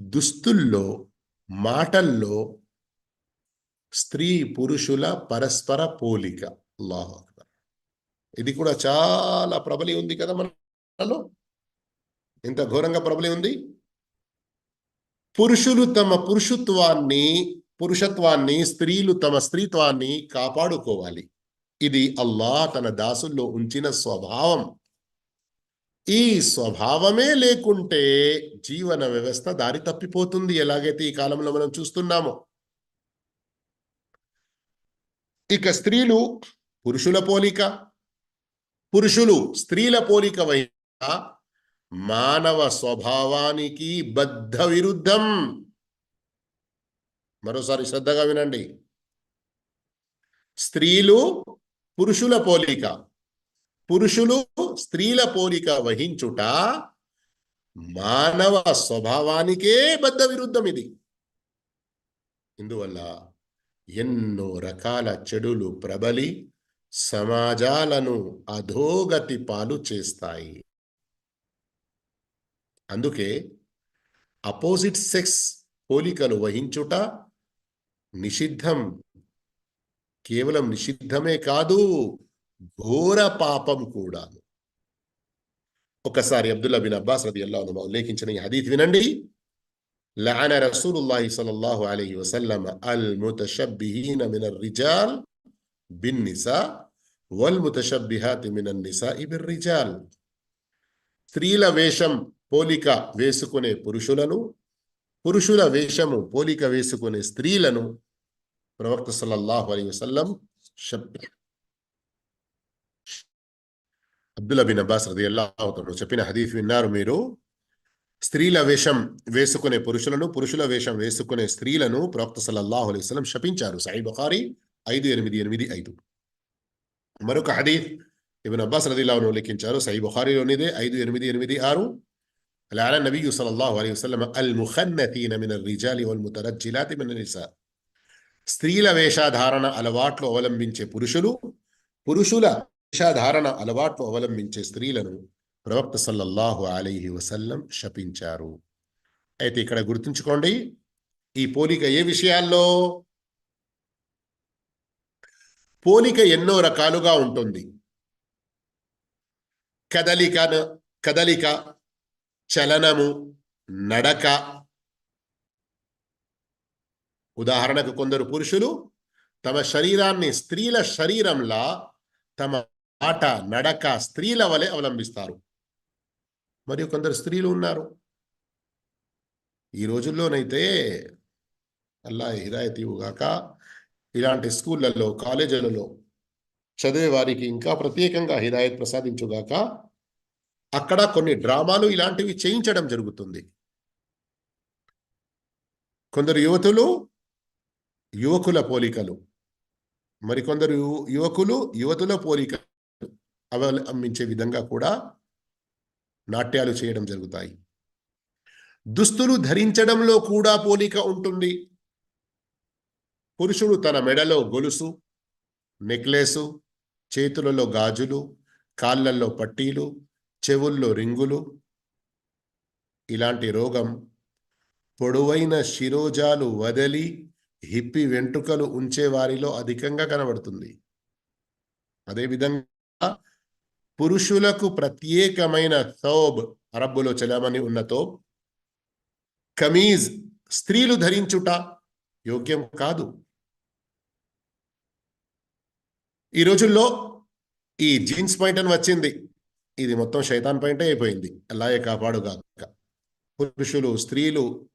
దుస్తుల్లో మాటల్లో స్త్రీ పురుషుల పరస్పర పోలిక. అల్లాహ్ అక్బర్. ఇది కూడా చాలా ప్రబలి ఉంది కదా మనలో? ఎంత ఘోరంగా ప్రబలి ఉంది? పురుషులు తమ పురుషత్వాన్ని పురుషత్వాన్ని స్త్రీలు తమ స్త్రీత్వాన్ని కాపాడుకోవాలి. ఇది అల్లాహ్ తన దాసుల్లో ఉంచిన స్వభావం. ఈ స్వభావమే లేకుంటే జీవన వ్యవస్థ దారి తప్పిపోతుంది. ఎలాగైతే ఈ కాలంలో మనం చూస్తున్నామో. ఇక స్త్రీలు పురుషుల పోలిక పురుషులు స్త్రీల పోలిక వైన మానవ స్వభావానికి బద్ధ విరుద్ధం. మరోసారి శ్రద్ధగా వినండి. స్త్రీలు పురుషుల పోలిక పురుషులు స్త్రీల పోలిక వహించుట మానవ స్వభావానికే బద్ధ విరుద్ధం ఇది. ఇందువల్ల ఎన్నో రకాల చెడులు ప్రబలి సమాజాలను అధోగతి పాలు చేస్తాయి. అందుకే అపోజిట్ సెక్స్ పోలికలు వహించుట నిషిద్ధం. కేవలం నిషిద్ధమే కాదు ఘోర పాపం కూడా ఒకసారి అబ్దుల్లా బిన్ అబ్బాస్ రది అల్లాహ్ ఉల్లేఖించిన ఈ హదీత్ వినండి لعن رسول الله صلى الله عليه وسلم المتشبهين من الرجال بالنساء والمتشبهات من النساء بالرجال స్త్రీల వేషం పోలిక వేసుకునే పురుషులను పురుషుల వేషము పోలిక వేసుకునే స్త్రీలను ప్రవక్త సల్లల్లాహు అలైహి వసల్లం అబ్దుల్లా బిన్ అబ్బాస్ రది అల్లాహతను చెప్పిన హదీఫ్ విన్నారు మీరు. స్త్రీల వేషం వేసుకునే పురుషులను పురుషుల వేషం వేసుకునే స్త్రీలను ప్రవక్త సల్లల్లాహు అలైహి వసల్లం శపించారు. సాయి బుఖారి ఐదు ఎనిమిది ఎనిమిది ఐదు. మరొక హదీఫ్ ఇబన్ అబ్బాస్ రదీలాను ఉల్లేఖించారు. సై బుఖారీలోనిదే ఐదు ఎనిమిది ఎనిమిది ఆరు. అలాన నబీ సల్లల్లాహు అలైహి వసల్లం అల్ ముఖన్నతీన మిన రిజాలి వల్ ముతరజ్జిలాతి మిన నిసా. స్త్రీల వేషధారణ అలవాట్లు అవలంబించే పురుషులు పురుషుల వేషధారణ అలవాట్లు అవలంబించే స్త్రీలను ప్రవక్త సల్లల్లాహు అలీహి వసల్లం శపించారు. అయితే ఇక్కడ గుర్తుంచుకోండి ఈ పోలిక ఏ విషయాల్లో? పోలిక ఎన్నో రకాలుగా ఉంటుంది. కదలిక కదలిక చలనము నడక. ఉదాహరణకు కొందరు పురుషులు తమ శరీరాన్ని స్త్రీల శరీరంలా తమ మాట నడక స్త్రీల వలె అవలంబిస్తారు. మరియు కొందరు స్త్రీలు ఉన్నారు. ఈ రోజుల్లోనైతే అల్లా హిదాయత్ ఇవ్వగాక ఇలాంటి స్కూళ్ళల్లో కాలేజీలలో చదివే వారికి ఇంకా ప్రత్యేకంగా హిదాయత్ ప్రసాదించుగాక అక్కడ కొన్ని డ్రామాలు ఇలాంటివి చేయించడం జరుగుతుంది. కొందరు యువతులు యువకుల పోలికలు. మరికొందరు యువకులు యువతుల పోలికలు అవలంబించే విధంగా కూడా నాట్యాలు చేయడం జరుగుతాయి. దుస్తులు ధరించడంలో కూడా పోలిక ఉంటుంది. పురుషుడు తన మెడలో గొలుసు నెక్లెసు చేతులలో గాజులు కాళ్ళల్లో పట్టీలు చెవుల్లో రింగులు. ఇలాంటి రోగం పొడవైన శిరోజాలు వదలి హిప్పి వెంట్రుకలు ఉంచే వారిలో అధికంగా కనబడుతుంది. అదేవిధంగా పురుషులకు ప్రత్యేకమైన సౌబ్ అరబ్బులో చలామణి ఉన్న కమీజ్ స్త్రీలు ధరించుట యోగ్యం కాదు. ఈ రోజుల్లో ఈ జీన్స్ పాయింట్ అని వచ్చింది. ఇది మొత్తం శైతాన్ పాయింటే అయిపోయింది. అలాగే కాపాడుగాక పురుషులు స్త్రీలు.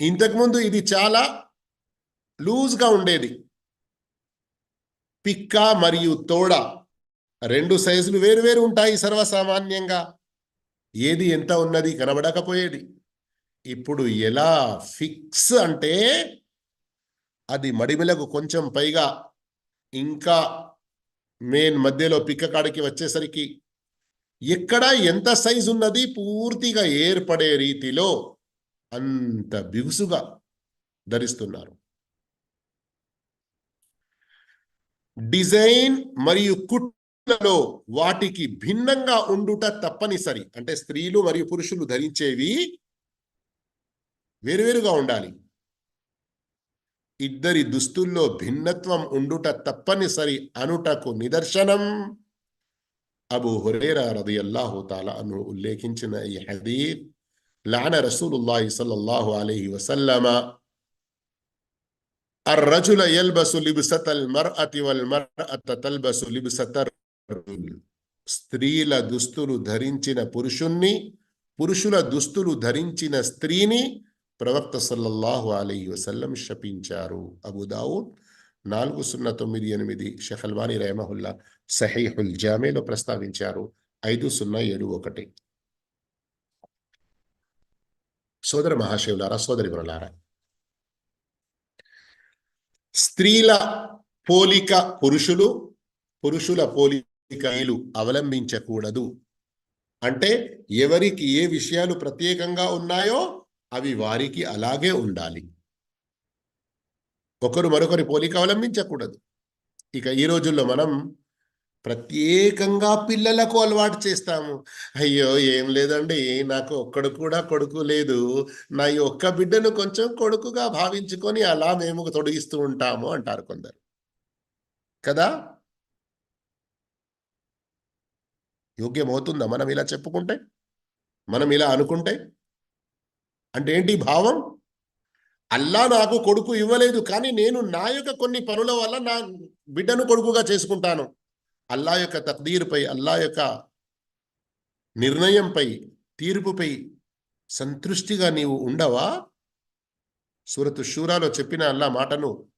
ఇంతకుముందు ఇది చాలా లూజ్గా ఉండేది. పిక్క మరియు తోడ రెండు సైజులు వేరువేరు ఉంటాయి సర్వసామాన్యంగా. ఏది ఎంత ఉన్నది కనబడకపోయేది. ఇప్పుడు ఎలా ఫిక్స్ అంటే అది మడిమిలకు కొంచెం పైగా ఇంకా మెయిన్ మధ్యలో పిక్క కాడికి వచ్చేసరికి ఎక్కడ ఎంత సైజు ఉన్నది పూర్తిగా ఏర్పడే రీతిలో అంత బిగుసుగా ధరిస్తున్నారు. డిజైన్ మరియు కుట్ కుట్లలో వాటికి భిన్నంగా ఉండుట తప్పనిసరి అంటే స్త్రీలు మరియు పురుషులు ధరించేవి వేరువేరుగా ఉండాలి ఇద్దరి దుస్తుల్లో భిన్నత్వం ఉండుట తప్పనిసరి అనుటకు నిదర్శనం అబూ హురేరా రదియల్లాహు తాలా అను ఉల్లేఖించిన ఈ హదీత్ లాన రసూలుల్లాహి సల్లల్లాహు అలైహి వసల్లమ الرجل يلبس لبسة المرأة والمرأة تلبس لبسة الرجل స్త్రీల దుస్తులు ధరించిన పురుషుణ్ణి పురుషుల దుస్తులు ధరించిన స్త్రీని ప్రవక్త సల్లల్లాహు అలీ వసల్లం శపించారు. అబుదావుద్ నాలుగు సున్నా తొమ్మిది ఎనిమిది షహల్వాని రహమహుల్లా సహీహుల్ జామేలో ప్రస్తావించారు. ఐదు సున్నా ఏడు ఒకటి. సోదర మహాశివులారా సోదరి గురలారా స్త్రీల పోలిక పురుషులు పురుషుల పోలికలు అవలంబించకూడదు. అంటే ఎవరికి ఏ విషయాలు ప్రత్యేకంగా ఉన్నాయో అవి వారికి అలాగే ఉండాలి. ఒకరు మరొకరి పోలిక అవలంబించకూడదు. ఇక ఈ రోజుల్లో మనం ప్రత్యేకంగా పిల్లలకు అలవాటు చేస్తాము. అయ్యో ఏం లేదండి నాకు ఒక్కడు కూడా కొడుకు లేదు. నా ఈ ఒక్క బిడ్డను కొంచెం కొడుకుగా భావించుకొని అలా మేము తొడిగిస్తూ ఉంటాము అంటారు కొందరు. కదా? యోగ్యమవుతుందా మనం ఇలా చెప్పుకుంటే? మనం ఇలా అనుకుంటే? అంటే ఏంటి భావం? అల్లా నాకు కొడుకు ఇవ్వలేదు కానీ నేను నా యొక్క కొన్ని పనుల వల్ల నా బిడ్డను కొడుకుగా చేసుకుంటాను. అల్లా యొక్క తక్దీరుపై అల్లా యొక్క నిర్ణయంపై తీర్పుపై సంతృష్టిగా నీవు ఉండవా? సూరతు షూరాలో చెప్పిన అల్లా మాటను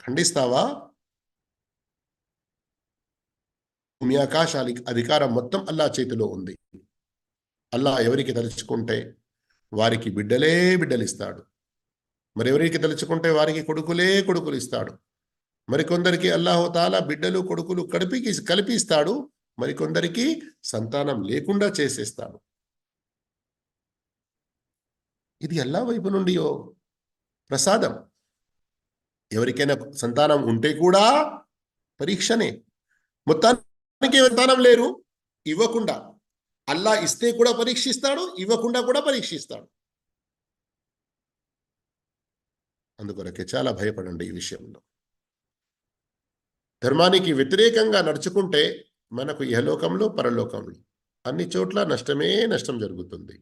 ఖండిస్తావా? భూమి ఆకాశాలి అధికారం మొత్తం అల్లా చేతిలో ఉంది. అల్లా ఎవరికి తలుచుకుంటే వారికి బిడ్డలే బిడ్డలిస్తాడు. మరి ఎవరికి తలుచుకుంటే వారికి కొడుకులే కొడుకులు ఇస్తాడు మరికొందరికి అల్లాహోతాల బిడ్డలు కొడుకులు కడిపికి కల్పిస్తాడు. మరికొందరికి సంతానం లేకుండా చేసేస్తాడు. ఇది అల్లా వైపు నుండి ప్రసాదం. ఎవరికైనా సంతానం ఉంటే కూడా పరీక్షనే. మొత్తానికి విధానం లేరు. ఇవ్వకుండా. అల్లా ఇస్తే కూడా పరీక్షిస్తాడు ఇవ్వకుండా కూడా పరీక్షిస్తాడు. అందుకొరకే చాలా భయపడండి ఈ విషయంలో. ధర్మానికి వ్యతిరేకంగా నడుచుకుంటే మనకు ఇహలోకంలో పరలోకంలో అన్ని చోట్ల నష్టమే నష్టం జరుగుతుంది.